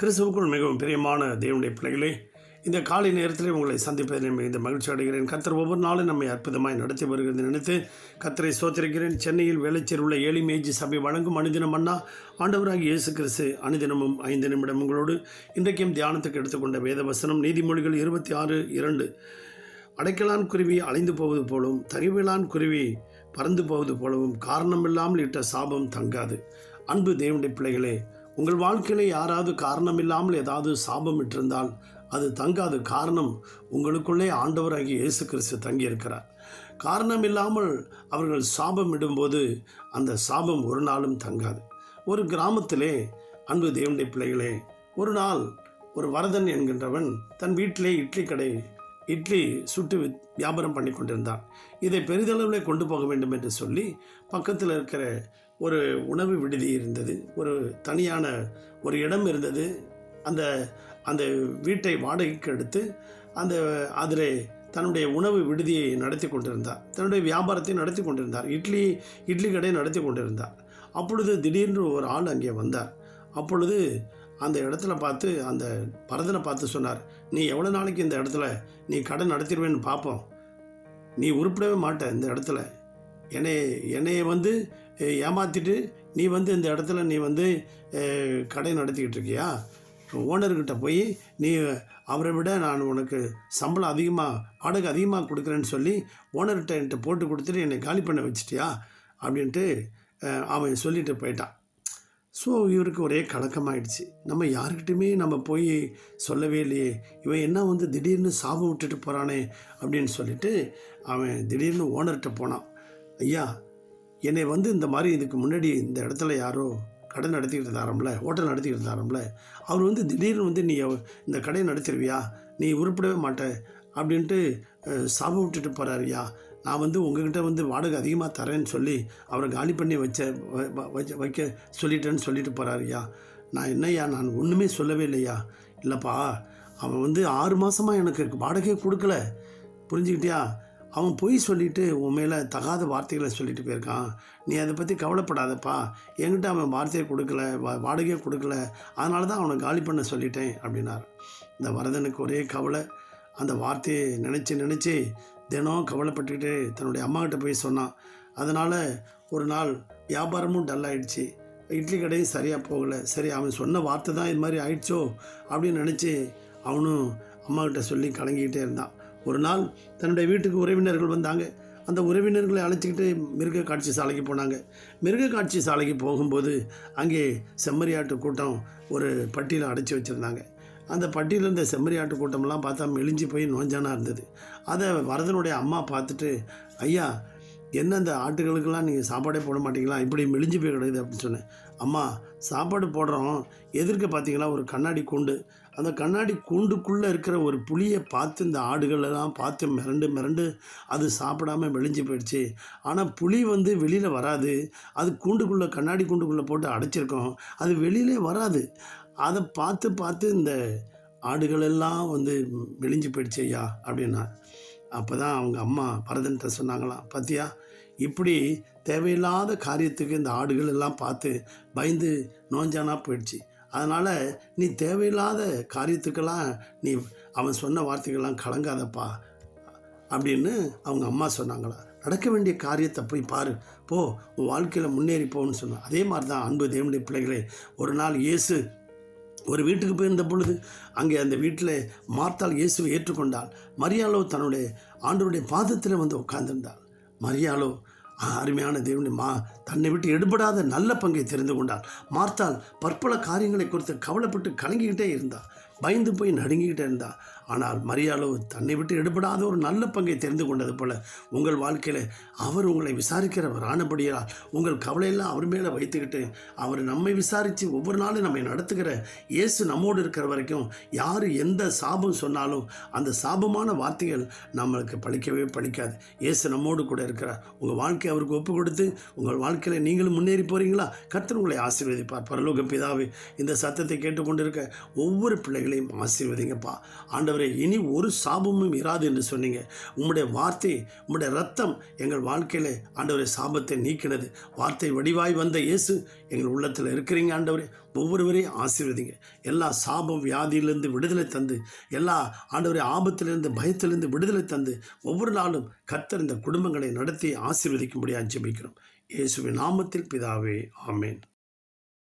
கிறிஸ்துவுக்குள் மிகவும் பிரியமான தேவனுடைய பிள்ளைகளே இந்த காலை நேரத்தில் உங்களை சந்திப்பதை மிகுந்த மகிழ்ச்சி அடைகிறேன். கத்தர் ஒவ்வொரு நாளும் நம்மை அற்புதமாய் நடத்தி வருகிறது நினைத்து கத்தரை சோத்திருக்கிறேன் சென்னையில் வேலைச்சேர் உள்ள ஏழிமேஜி சபை வழங்கும் அனுதினம் அண்ணா ஆண்டவராகி இயேசு கிறிஸ்து அனுதினமும் ஐந்து நிமிடம் உங்களோடு இன்றைக்கும் தியானத்துக்கு எடுத்துக்கொண்ட வேதவசனம் நீதிமொழிகள் இருபத்தி ஆறு இரண்டு. அடைக்கலான் குருவி அலைந்து போவது போலவும் தறிவிலான் குருவி பறந்து போவது போலவும் காரணமில்லாமல் இட்ட சாபம் தங்காது. அன்பு தேவனுடைய பிள்ளைகளே உங்கள் வாழ்க்கையில் யாராவது காரணமில்லாமல் ஏதாவது சாபம் இட்டிருந்தால் அது தங்காது காரணம் உங்களுக்குள்ளே ஆண்டவராகி இயேசு கிறிஸ்து தங்கியிருக்கிறார். காரணம் இல்லாமல் அவர்கள் சாபம் இடும்போது அந்த சாபம் ஒரு நாளும் தங்காது. ஒரு கிராமத்திலே அன்பு தேவனுடைய பிள்ளைகளே ஒரு நாள் ஒரு வரதன் என்கின்றவன் தன் வீட்டிலே இட்லி கடை இட்லி சுட்டு வித்- வியாபாரம் பண்ணி கொண்டிருந்தான் இதை பெரிதளவில் கொண்டு போக வேண்டும் என்று சொல்லி பக்கத்தில் இருக்கிற ஒரு உணவு விடுதி இருந்தது. ஒரு தனியான ஒரு இடம் இருந்தது. அந்த அந்த வீட்டை வாடகைக்கு எடுத்து அந்த அதில் தன்னுடைய உணவு விடுதியை நடத்தி கொண்டிருந்தார். தன்னுடைய வியாபாரத்தை நடத்தி கொண்டிருந்தார். இட்லி இட்லி கடை நடத்தி கொண்டிருந்தார். அப்பொழுது திடீர்னு ஒரு ஆள் அங்கே வந்தார். அப்பொழுது அந்த இடத்துல பார்த்து அந்த பரதனை பார்த்து சொன்னார் நீ எவ்வளோ நாளைக்கு இந்த இடத்துல நீ கடை நடத்திடுவேன்னு பார்ப்போம் நீ உருப்பிடவே மாட்ட இந்த இடத்துல. என்னை என்னையை வந்து ஏமாற்றிட்டு ஏமாத்திட்டு நீ வந்து இந்த இடத்துல நீ வந்து கடை நடத்திக்கிட்டு இருக்கியா ஓனர்கிட்ட போய் நீ அவரை விட நான் உனக்கு சம்பளம் அதிகமாக வாடகை அதிகமாக கொடுக்குறேன்னு சொல்லி ஓனர்கிட்ட என்கிட்ட போட்டு கொடுத்துட்டு என்னை காலி பண்ண வச்சிட்டியா? அப்படின்ட்டு அவன் சொல்லிட்டு போயிட்டான். ஸோ இவருக்கு ஒரே கலக்கமாயிடுச்சு. நம்ம யாருக்கிட்டையுமே நம்ம போய் சொல்லவே இல்லையே. இவன் என்ன வந்து திடீர்னு சாபம் விட்டுட்டு போகிறானே அப்படின்னு சொல்லிட்டு அவன் திடீர்னு ஓனர்கிட்ட போனான். ஐயா என்னை வந்து இந்த மாதிரி இதுக்கு முன்னாடி இந்த இடத்துல யாரோ கடை நடத்திக்கிட்டு இருந்தாரம்ல ஹோட்டல் நடத்திக்கிட்டு இருந்தாரம்ல அவர் வந்து திடீர்னு வந்து நீ இந்த கடையை நடத்திடுவியா நீ உருப்படவே மாட்ட அப்படின்ட்டு சாபம் விட்டுட்டு போகிறாருயா நான் வந்து உங்ககிட்ட வந்து வாடகை அதிகமாக தரேன்னு சொல்லி அவரை காலி பண்ணி வச்ச வ- வ- வச்ச வைக்க சொல்லிட்டேன்னு சொல்லிட்டு போகிறாருயா நான் என்னய்யா நான் ஒன்றுமே சொல்லவே இல்லையா இல்லைப்பா அவன் வந்து ஆறு மாதமாக எனக்கு வாடகையே கொடுக்கல. புரிஞ்சுக்கிட்டியா? அவன் பொய் சொல்லிட்டு உன் மேலே தகாத வார்த்தைகளை சொல்லிட்டு போயிருக்கான். நீ அதை பற்றி கவலைப்படாதப்பா. என்கிட்ட அவன் வார்த்தையை கொடுக்கல வா- வாடகையை கொடுக்கல. அதனால தான் அவனை காலி பண்ண சொல்லிட்டேன் அப்படின்னார். இந்த வரதனுக்கு ஒரே கவலை அந்த வார்த்தையை நினச்சி நினச்சி தினம் கவலைப்பட்டுக்கிட்டு தன்னுடைய அம்மாக்கிட்ட போய் சொன்னான். அதனால் ஒரு நாள் வியாபாரமும் டல் ஆகிடுச்சு இட்லி கடையும் சரியாக போகலை. சரி அவன் சொன்ன வார்த்தை தான் இது மாதிரி ஆயிடுச்சோ அப்படின்னு நினச்சி அவனும் அம்மாக்கிட்ட சொல்லி கலங்கிக்கிட்டே இருந்தான். ஒரு நாள் தன்னுடைய வீட்டுக்கு உறவினர்கள் வந்தாங்க. அந்த உறவினர்களை அழைச்சிக்கிட்டு மிருக காட்சி சாலைக்கு போனாங்க. மிருக காட்சி சாலைக்கு போகும்போது அங்கே செம்மறியாட்டு கூட்டம் ஒரு பட்டியில் அடைச்சி வச்சுருந்தாங்க. அந்த பட்டியில் இருந்த செம்மறியாட்டு கூட்டமெல்லாம் பார்த்தா மெலிஞ்சு போய் நோஞ்சானா இருந்தது. அதை வரதனுடைய அம்மா பார்த்துட்டு ஐயா என்ன அந்த ஆட்டுகளுக்கெல்லாம் நீங்கள் சாப்பாடே போட மாட்டீங்களா? இப்படி மெலிஞ்சு போய் கிடக்குது அப்படின்னு சொன்னேன். அம்மா சாப்பாடு போடுறோம். எதிர்க்க பார்த்தீங்களா ஒரு கண்ணாடி கூண்டு. அந்த கண்ணாடி கூண்டுக்குள்ளே இருக்கிற ஒரு புளியை பார்த்து இந்த ஆடுகளெல்லாம் பார்த்து மிரண்டு மிரண்டு அது சாப்பிடாம வெளிஞ்சு போயிடுச்சு. ஆனால் புளி வந்து வெளியில் வராது. அது கூண்டுக்குள்ளே கண்ணாடி கூண்டுக்குள்ளே போட்டு அடைச்சிருக்கோம். அது வெளியிலே வராது. அதை பார்த்து பார்த்து இந்த ஆடுகளெல்லாம் வந்து மெலிஞ்சு போயிடுச்சு ஐயா அப்படின்னா. அப்போ தான் அவங்க அம்மா பரதன்ட்ட சொன்னாங்களாம் பார்த்தியா இப்படி தேவையில்லாத காரியத்துக்கு இந்த ஆடுகள் எல்லாம் பார்த்து பயந்து நோஞ்சானா போயிடுச்சு. அதனால் நீ தேவையில்லாத காரியத்துக்கெல்லாம் நீ அவன் சொன்ன வார்த்தைகள்லாம் கலங்காதப்பா அப்படின்னு அவங்க அம்மா சொன்னாங்களா. நடக்க வேண்டிய காரியத்தை போய் பாரு. போ உன் வாழ்க்கையில் முன்னேறி போன்னு சொன்னான். அதே மாதிரி தான் அன்பு தேவனுடைய பிள்ளைகளே ஒரு நாள் இயேசு ஒரு வீட்டுக்கு போயிருந்த பொழுது அங்கே அந்த வீட்டில் மார்த்தால் இயேசுவை ஏற்றுக்கொண்டால் மரியாளோ தன்னுடைய ஆண்டோருடைய பாதத்தில் வந்து உட்கார்ந்திருந்தாள். மரியாளோ அருமையான தேவனி மா தன்னை விட்டு எடுபடாத நல்ல பங்கை தெரிந்து கொண்டாள் மார்த்தால் பற்பல காரியங்களை குறித்து கவலைப்பட்டு கலங்கிக்கிட்டே இருந்தாள் பயந்து போய் நடுங்கிக்கிட்டே இருந்தா. ஆனால் மரியாளவு தன்னை விட்டு எடுபடாத ஒரு நல்ல பங்கை தெரிந்து கொண்டது போல உங்கள் வாழ்க்கையில் அவர் உங்களை விசாரிக்கிறவர் ஆனபடியால் உங்கள் கவலையெல்லாம் அவர் மேலே வைத்துக்கிட்டு அவர் நம்மை விசாரித்து ஒவ்வொரு நாளும் நம்மை நடத்துகிற இயேசு நம்மோடு இருக்கிற வரைக்கும் யார் எந்த சாபம் சொன்னாலும் அந்த சாபமான வார்த்தைகள் நம்மளுக்கு பழிக்கவே பழிக்காது. இயேசு நம்மோடு கூட இருக்கிறார். உங்கள் வாழ்க்கையை அவருக்கு ஒப்பு கொடுத்து உங்கள் வாழ்க்கையில் நீங்களும் முன்னேறி போகிறீங்களா கர்த்தர் உங்களை ஆசீர்வதிப்பார். பரலோக பிதாவே இந்த சத்தத்தை கேட்டுக்கொண்டிருக்க ஒவ்வொரு பிள்ளைகளையும் ஆசீர்வதிங்கப்பா. ஆண்டவரே இனி ஒரு சாபமும் இராது என்று சொன்னீங்க. உம்முடைய வார்த்தை உம்முடைய ரத்தம் எங்கள் வாழ்க்கையில் ஆண்டவரே சாபத்தை நீக்கினது. வார்த்தை வடிவாய் வந்த இயேசு எங்கள் உள்ளத்தில் இருக்கிறீங்க ஆண்டவரே. ஒவ்வொருவரையும் ஆசீர்வதிங்க. எல்லா சாபம் வியாதியிலிருந்து விடுதலை தந்து எல்லா ஆண்டவரே ஆபத்திலிருந்து பயத்திலிருந்து விடுதலை தந்து ஒவ்வொரு நாளும் கர்த்தர் இந்த குடும்பங்களை நடத்தி ஆசீர்வதிக்கும்படியாக ஜெபிக்கிறோம். இயேசுவின் நாமத்தில் பிதாவே ஆமேன்.